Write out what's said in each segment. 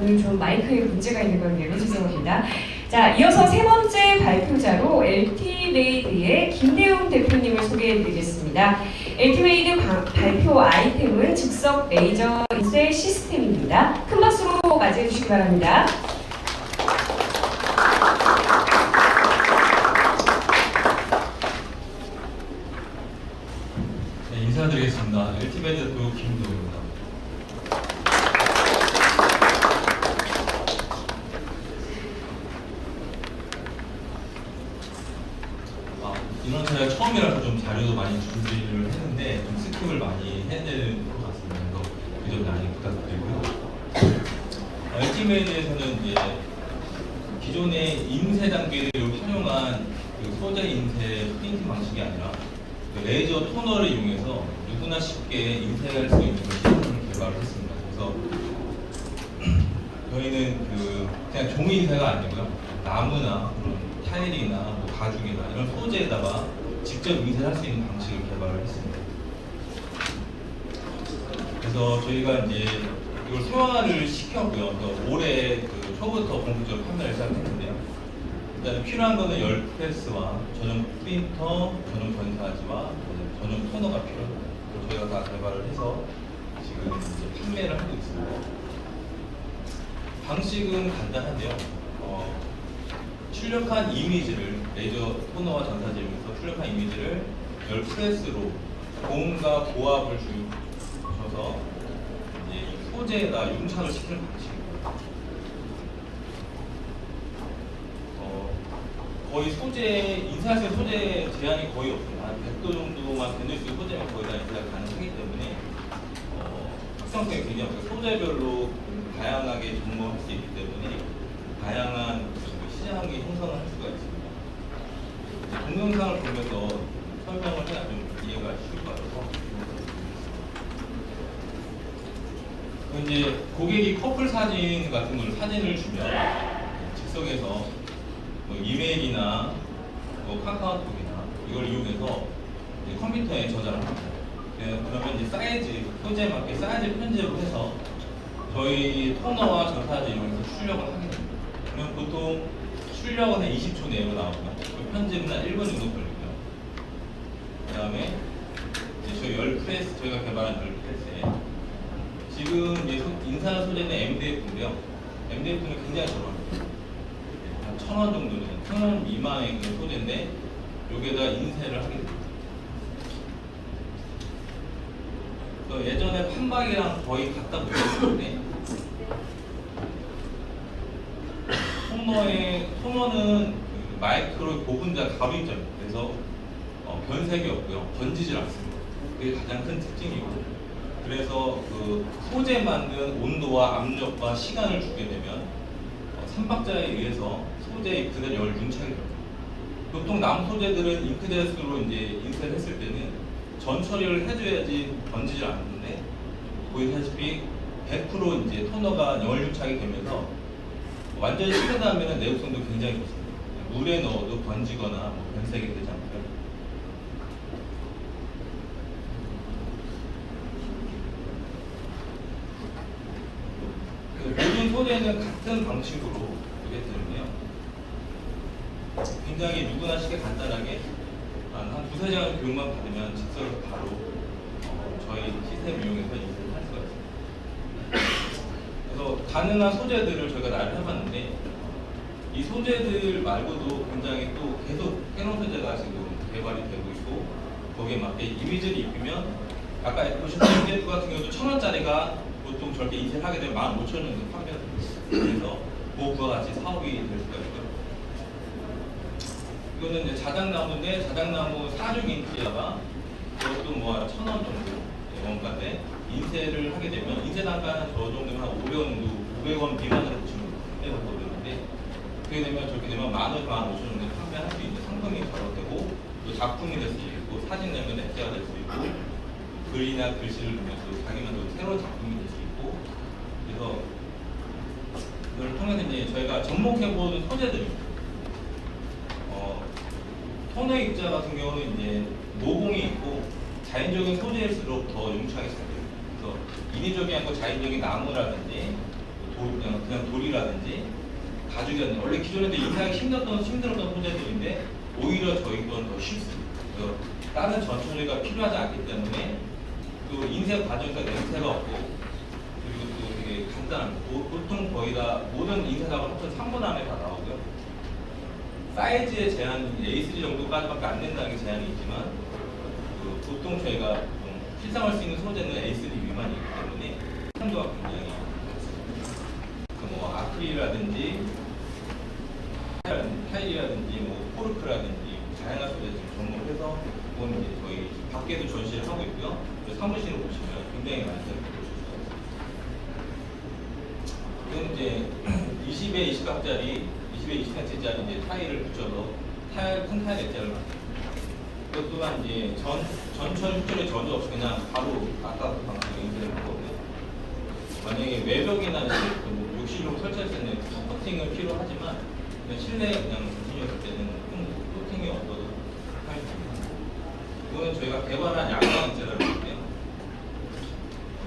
오늘 좀 마이크에 문제가 있는 걸 매우 죄송합니다. 자, 이어서 세 번째 발표자로 LT메이드의 김대웅 대표님을 소개해드리겠습니다. LT메이드 바- 발표 아이템은 즉석 레이저 인쇄 시스템입니다. 큰 박수로 맞이해 주시기 바랍니다. 네, 인사드리겠습니다. 엘티메드 그 김도입니다. 아, 이런 제가 처음이라서 좀 자료도 많이 준비를 했는데 좀 스킵을 많이 해야 되는 것 같습니다. 그점 많이 부탁드리고요. 어, 엘티메드에서는 이제 기존의 인쇄 단계를 활용한 그 소재 인쇄 프린팅 방식이 아니라 그 레이저 토너를 이용해서 누구나 쉽게 인쇄할 수 있는 시스템을 개발을 했습니다. 그래서 저희는 그 그냥 종이 인쇄가 아니고요. 나무나 타일이나 뭐 가죽이나 이런 소재에다가 직접 인쇄할 수 있는 방식을 개발을 했습니다. 그래서 저희가 이제 이걸 소화를 시켰고요. 그래서 올해 그 초부터 본격적으로 판매를 시작했는데요. 일단 필요한 거는 열 프레스와 전용 프린터, 전용 전사지와 전용 토너가 필요합니다. 저희가 다 개발을 해서 지금 이제 판매를 하고 있습니다. 방식은 간단한데요. 어, 출력한 이미지를 레이저 토너와 전사지면서 출력한 이미지를 열 프레스로 고음과 고압을 주셔서 이제 이 소재에다 융착을 시키는 방식입니다. 어, 거의 소재 있는 소재 제한이 거의 없습니다. 한 100도 정도만 견딜 수 소재만 거의 다 인쇄가 가능하기 때문에 어, 확장성이 굉장히 없어요. 소재별로 다양하게 접목할 수 있기 때문에 다양한 그 시장이 형성을 할 수가 있습니다. 동영상을 보면서 설명을 해야 좀 이해가 쉬울 것 같아서 그 이제 고객이 커플 사진 같은 걸 사진을 주면 즉석에서 뭐 이메일이나 뭐 카카오톡이나 이걸 이용해서 컴퓨터에 저장을 합니다. 네, 그러면 이제 사이즈, 소재에 맞게 사이즈 편집을 해서 저희 토너와 전사지 이용해서 출력을 하게 됩니다. 그러면 보통 출력은 한 20초 내로 나오고요. 그 편집은 한 1분 정도 걸리고요. 그 다음에 저희 열 프레스, 저희가 개발한 열 프레스에 지금 인사 소재는 MDF인데요. MDF는 굉장히 저렴합니다. 한 천 원 정도는, 천원 미만의 그 소재인데 여기에다 인쇄를 하게 됩니다. 그 예전에 판박이랑 거의 같다 보였는데 토너의 토너는 그 마이크로 고분자 가루입자입니다. 그래서 어, 변색이 없고요, 번지질 않습니다. 그게 가장 큰 특징이고 그래서 그 소재 만든 온도와 압력과 시간을 주게 되면 어, 삼박자에 의해서 소재의 그대로 열 융착이 됩니다. 보통 남 소재들은 잉크젯으로 이제 인쇄를 했을 때는 전 처리를 해줘야지 번지질 않는데 보이다시피 100% 이제 토너가 열 융착이 되면서 완전히 식은 다음에는 내구성도 굉장히 좋습니다. 물에 넣어도 번지거나 뭐 변색이 되지 않고요. 그 모든 소재는 같은 방식으로 하게 되는데요. 굉장히 누구나 쉽게 간단하게 한, 한 두세 시간 교육만 받으면 즉석에서 바로 어, 저희 시스템 이용해서 인쇄를 할 수가 있습니다. 그래서 가능한 소재들을 저희가 나열을 해봤는데 이 소재들 말고도 굉장히 또 계속 새로운 소재가 지금 개발이 되고 있고 거기에 맞게 이미지를 입히면 아까 보시는 MDF 같은 경우도 천 원짜리가 보통 저렇게 인쇄를 하게 되면 15,000원 정도 판매가. 그래서 그거와 같이 사업이 될 수가 있고요. 이거는 이제 자작나무인데 자작나무 사중 인테리어가 그것도 뭐 천 원 정도 원가인데 인쇄를 하게 되면 인쇄 단가는 저 정도면 한 500원 정도 500원 미만으로 보시면 돼요. 되는데 그렇게 되면 저렇게 되면 만 원, 만 오천 정도 판매할 수 있는 상품이 바로 되고 또 작품이 될 수 있고 사진 내면 액자가 될 수 있고 글이나 글씨를 보면 또 자기만 또 새로운 작품이 될 수 있고 그래서 이걸 통해서 이제 저희가 접목해보는 소재들입니다. 어, 토너 입자 같은 경우는 이제 모공이 있고 자연적인 소재일수록 더 융착이 잘 인위적이 아니고 자연적인 나무라든지 도, 그냥 고이라든지 가죽이라든지 원래 기존에도 인사하기 힘들었던 힘들었던 소재들인데 오히려 저희 건더 쉽습니다. 다른 전처리가 필요하지 않기 때문에 또 인쇄 과정에서 냄새가 없고 그리고 또 되게 보- 보통 거의 다 모든 인쇄 작업 합쳐 3분 안에 다 나오고요. 사이즈의 제한 A3 정도까지밖에 안 된다는 게 제한이 있지만 그 보통 저희가 좀 실상할 수 있는 소재는 A3 미만이기 때문에 한도가 굉장히. 그뭐 아크릴이라든지 타일이라든지 뭐 포르크라든지 다양한 소재 좀 접목해서 그건 이제 저희 밖에도 전시를 하고 있고요. 그 사무실에 보시면 굉장히 많이 보실 수가 있습니다. 이건 이제 20에 20각짜리, 20에 20cm짜리 이제 타일을 붙여서 타일, 큰 타일 액자를 만듭니다. 이것 또한 이제 전, 전철 휴전의 전혀 없이 그냥 바로 아까 방금. 만약에 외벽이나 뭐 욕실로 설치할 때는 커팅은 필요하지만 실내에 그냥 전신이었을 때는 좀 코팅이 없어도 사용됩니다. 이거는 저희가 개발한 야광 하는데요.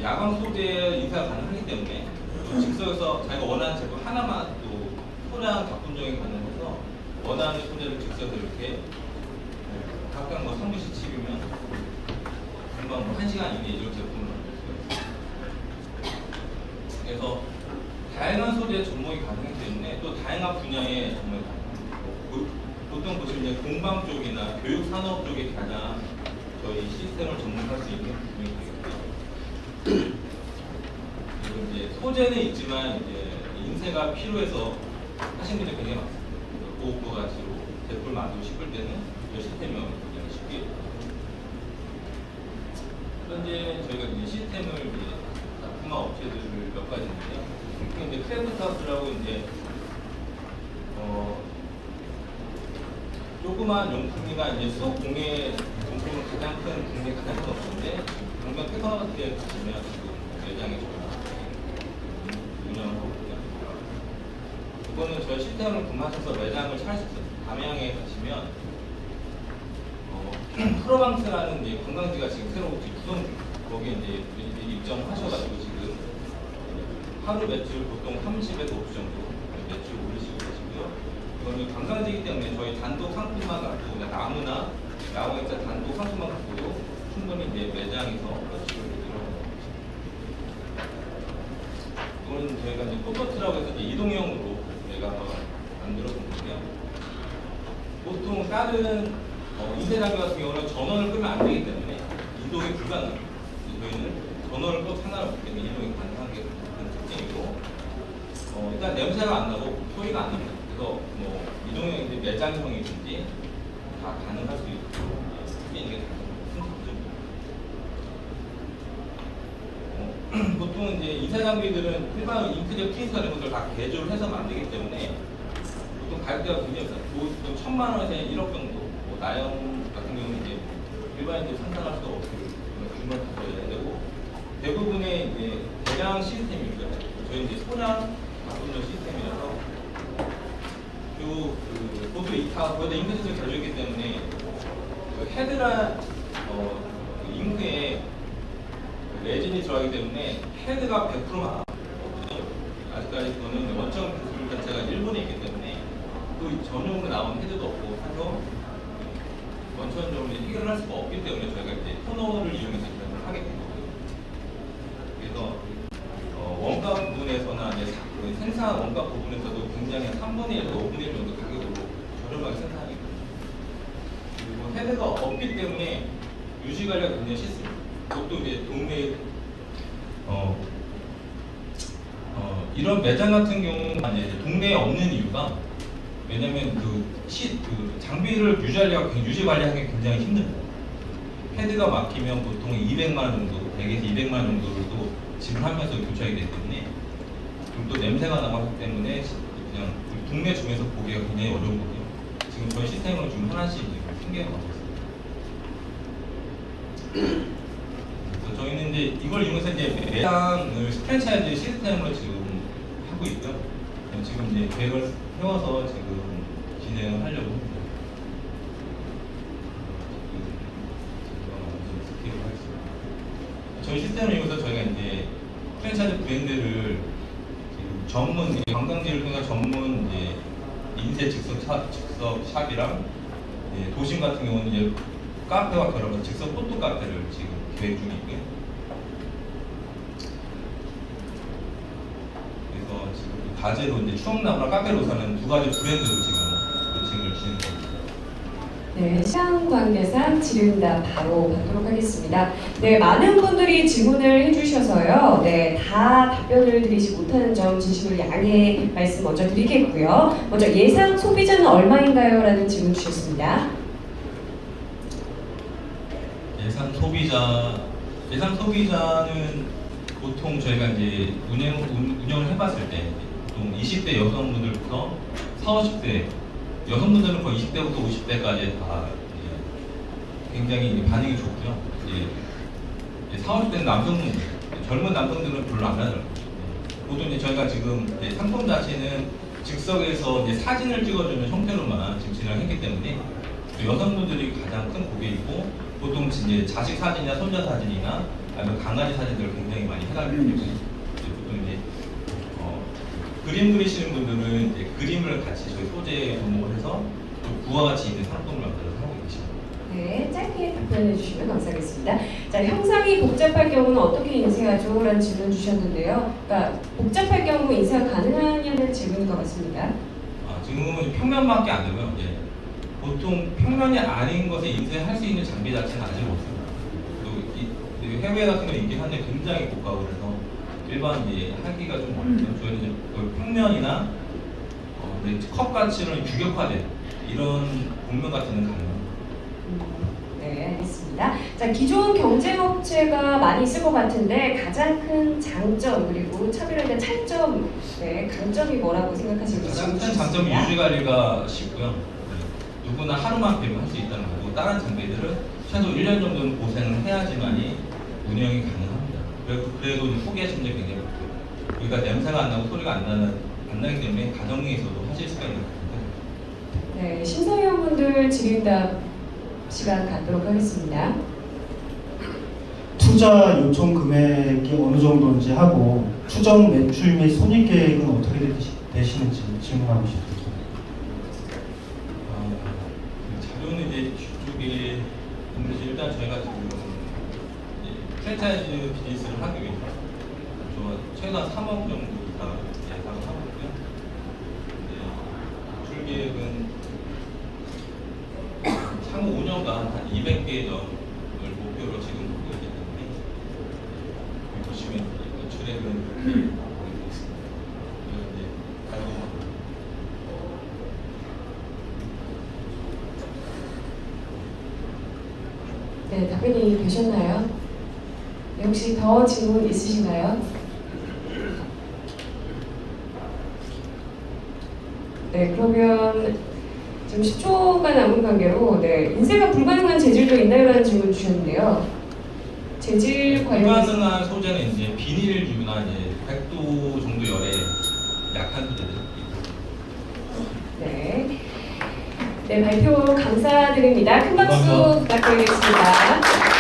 야광 소재 인쇄가 가능하기 때문에 또 즉석에서 자기가 원하는 제품 하나만 또 소량 적이 가능해서 원하는 소재를 즉석에서 이렇게 네, 각각 뭐 3분씩 칩이면 금방 뭐 1시간 이내에 이런 제품을. 그래서 다양한 소재의 접목이 가능하기 때문에 또 다양한 접목이 가능합니다. 보- 보통 보시면 공방 쪽이나 교육 산업 쪽에 가장 저희 시스템을 접목할 수 있는 부분이 되겠고요. 그리고 이제 소재는 있지만 이제 인쇄가 필요해서 하신 분들이 굉장히 많습니다. 그래서 고급 가치로 제품을 만들고 싶을 때는 이 시스템이 굉장히 쉽게 현재 저희가 이제 시스템을 납품한 업체들을 몇 가지 있는데요. 특히 이제 크래프트하우스라고 이제 어 조그만 용품이나 이제 수업 공예 용품은 가장 큰 국내 가장 큰 업체인데 강변 테크노마트에 가시면 지금 매장에 저희가 운영을 하고 있고요. 이거는 저희 시스템을 구매하셔서 매장을 있어요. 담양에 가시면 어, 프로방스라는 이제 관광지가 지금 새로 구성 중 거기에 이제 입점하셔가지고 하루 매출 보통 30에서 50 정도 매출 올리시고 계시고요. 이거는 관광지이기 때문에 저희 단독 상품만 갖고 그냥 나무나 야광액자 단독 상품만 갖고도 충분히 이제 매장에서 매출을 늘어나고 이거는 저희가 이제 포토트라고 해서 이제 이동형으로 저희가 한번 만들어 본 건데요. 보통 다른 어, 인쇄 장비 같은 경우는 전원을 끄면 안 되기 때문에 이동이 불가능합니다. 저희는 전원을 끄고 하나를 없기 때문에 이동이 특징이고 어, 일단 냄새가 안 나고 소리가 안 납니다. 그래서 뭐 이동형 이제 매장형이든지 다 가능할 수 있고 이게 이게 가장 큰 장점입니다. 어, 보통 이제 인쇄 장비들은 일반 잉크젯 프린터 이런 것들 다 개조를 해서 만들기 때문에 보통 가격대가 굉장히. 보통 천만 원에서 1억 정도. 뭐 나영 같은 경우는 이제 일반인들 상상할 없을 그런 규모를 가져야 되고 대부분의 이제 대량 시스템이고요. 저희 이제 소량 바꾸는 시스템이라서 그리고 그 보드 이타 거기다 잉크젯을 가져있기 때문에 그 헤드란 어, 그 잉크에 그 레진이 들어가기 때문에 헤드가 100%만 아직까지 그거는 원점 기술 자체가 일본에 있기 때문에 또 전용으로 나온 헤드도 없고 해서 원천적으로 해결을 할 수가 없기 때문에 저희가 이제 토너를 이용해서 이런 하게 된 거고요. 그래서 어, 원가 부분에서나 이제 사- 그 생산 원가 부분에서도 굉장히 3분의 1, 5분의 1 정도 가격으로 저렴하게 생산하게 됩니다. 그리고 헤드가 없기 때문에 유지 관리가 굉장히 쉽습니다. 그것도 이제 동네 어, 어, 이런 매장 같은 경우는 이제 동네에 없는 이유가 왜냐면 그, 시, 그 장비를 유지하기가 굉- 유지 관리하기 굉장히 힘듭니다. 헤드가 막히면 보통 200만 원 정도, 100에서 200만 원 정도를 또 지불하면서 교체하게 되기 때문에 그리고 또 냄새가 나고 하기 때문에 그냥 그 동네 중에서 보기가 굉장히 어려운 거고요. 지금 저희 시스템으로 지금 하나씩 지금 생겨가고 있습니다. 그래서 저희는 이제 이걸 이용해서 이제 매장을 프랜차이즈 시스템으로 지금 하고 있고요. 어, 지금 이제 계획을 세워서 지금 진행을 하려고 합니다. 저희 시스템을 이용해서 저희가 이제 프랜차이즈 브랜드를 전문 관광지를 통해 전문 이제 인쇄 즉석 샵, 즉석 샵이랑 이제 도심 같은 경우는 이제 카페와 결합한 즉석 포토 카페를 지금 계획 중에 있고요. 그래서 지금 가제로 이제 추억나무랑 카페로사는 두 가지 브랜드로 지금 코칭을 진행 중입니다. 네, 시간 관계상 질의응답 바로 받도록 하겠습니다. 네, 많은 분들이 질문을 해주셔서요. 네, 다 답변을 드리지 못하는 점 진심으로 양해 말씀 먼저 드리겠고요. 먼저 예상 소비자는 얼마인가요? 라는 질문 주셨습니다. 예상 소비자 예상 소비자는 보통 저희가 이제 운영 운- 운영을 해봤을 때 보통 20대 여성분들부터 40, 50대 여성분들은 거의 20대부터 50대까지 다 이제 굉장히 반응이 좋고요. 이제 이제 40, 50대는 남성분들 젊은 남성들은 별로 안 하더라고요. 예. 보통 이제 저희가 지금 이제 상품 자체는 즉석에서 이제 사진을 찍어주는 형태로만 지금 진행했기 때문에 또 여성분들이 가장 큰 고객이고 보통 이제 자식 사진이나 손자 사진이나 아니면 강아지 사진들을 굉장히 많이 해가지고 이제 보통 이제 어, 그림 그리시는 분들은 이제 그림을 같이 저희 소재에 접목을 해서 또 부와 같이 있는 상품을 만들어서 하고 계십니다. 네, 짧게 답변해 주시면 감사하겠습니다. 자, 형상이 복잡할 경우는 어떻게 인쇄하죠? 라는 질문 주셨는데요. 그러니까 복잡할 경우 인쇄가 가능하냐는 질문인 것 같습니다. 아, 지금은 평면밖에 안 되고요. 예. 보통 평면이 아닌 것에 인쇄할 수 있는 장비 자체는 아직 없습니다. 또 이- 이 해외 같은 경우 있긴 한데 굉장히 고가고 그래서 일반 이제 하기가 좀 어렵고요. 저희는 이제 거의 평면이나 어, 네, 컵 가치는 규격화된 이런 공면 같은 건 가능합니다. 네, 알겠습니다. 자, 기존 경쟁업체가 많이 있을 것 같은데 가장 큰 장점 그리고 차별화에 대한 차이점, 네, 강점이 뭐라고 생각하시는지 가장 큰 주셨습니다. 장점은 유지 관리가 쉽고요. 네. 누구나 하루만 빼면 할 수 있다는 거고 다른 장비들은 최소 1년 정도는 고생을 해야지만이 운영이 가능합니다. 그래도, 포기하시는 분들이 굉장히 많고요. 그러니까 냄새가 안 나고 소리가 안 나는 안 나기 때문에 가정에서도 하실 수가 있는 겁니다. 네, 심사위원분들 질의응답 시간 갖도록 하겠습니다. 투자 요청 금액이 어느 정도인지 하고 추정 매출 및 손익 계획은 어떻게 되시, 되시는지 질문하고 싶습니다. 어, 그 자료는 이제 뒤쪽에 있는데 일단 저희가 지금 프랜차이즈 비즈니스를 하기 위해서 저 최소한 3억 정도 다 예상을 하고 있고요. 이제 출 계획은 향후 5년간 한 200개 점을 목표로 지금 보고 있기 때문에 보시면 가격은 네, 답변이 되셨나요? 네, 혹시 더 질문 있으신가요? 네, 그러면 지금 10초가 남은 관계로 네, 인쇄가 불가능한 재질도 있나요라는 질문 주셨는데요. 재질 관련해서 불가능한 소재는 이제 비닐류나 이제 100도 정도 열에 약한 소재들. 네. 네, 발표 감사드립니다. 큰 박수. 부탁드리겠습니다.